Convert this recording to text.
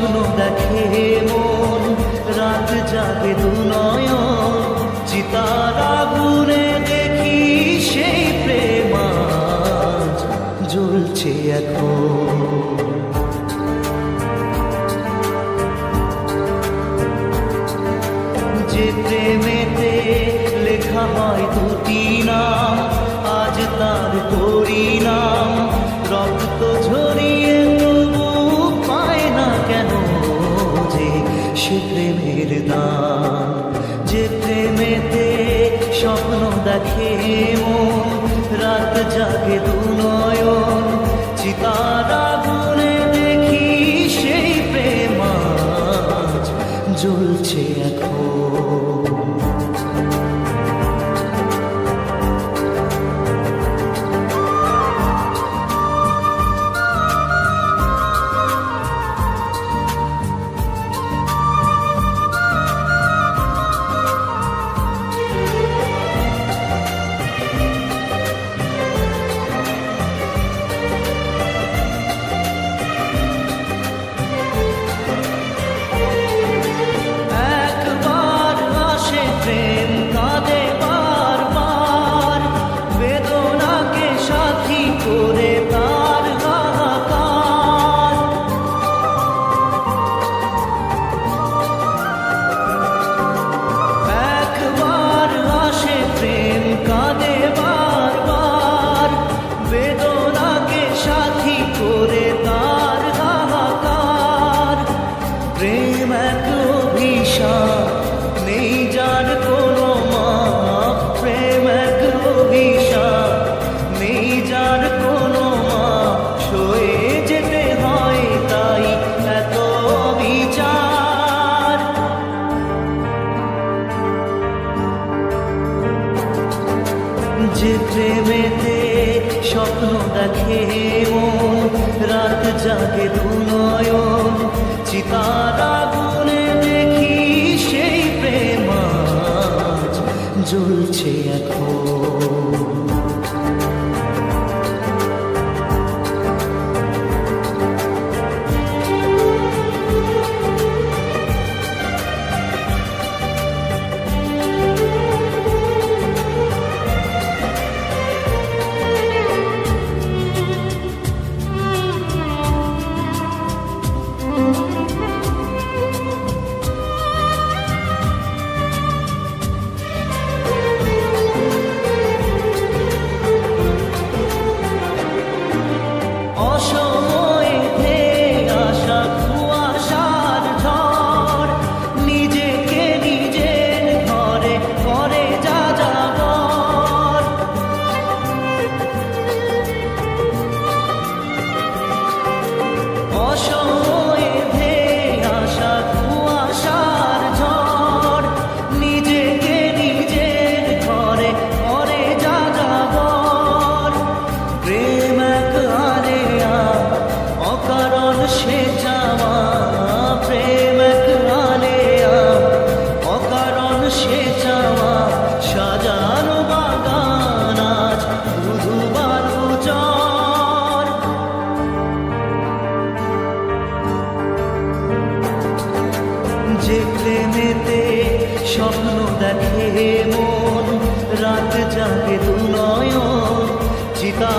স্বপ্ন দেখে মন, রাত জাগে দু নয় চিতারা গুনে দেখি সেই প্রেমাজ জ্বলছে এখন। যে প্রেমেতে লেখা হয় দুটি নাম, আজ তার তো প্রেমের দাম যে প্রেমেতে স্বপ্ন দেখে মন, রাত জাগে দু নয়ন চিতার আগুনে দেখি সেই প্রেম জ্বলছে এখন। প্রেম যে প্রেমেতে স্বপ্ন দেখে মন, রাত জাগে দু চিতারা গুনে দেখি সেই প্রেম জ্বলছে এখন। যে প্রেমেতে স্বপ্ন দেখে মন রাত জাগে দু নয়ন চিতা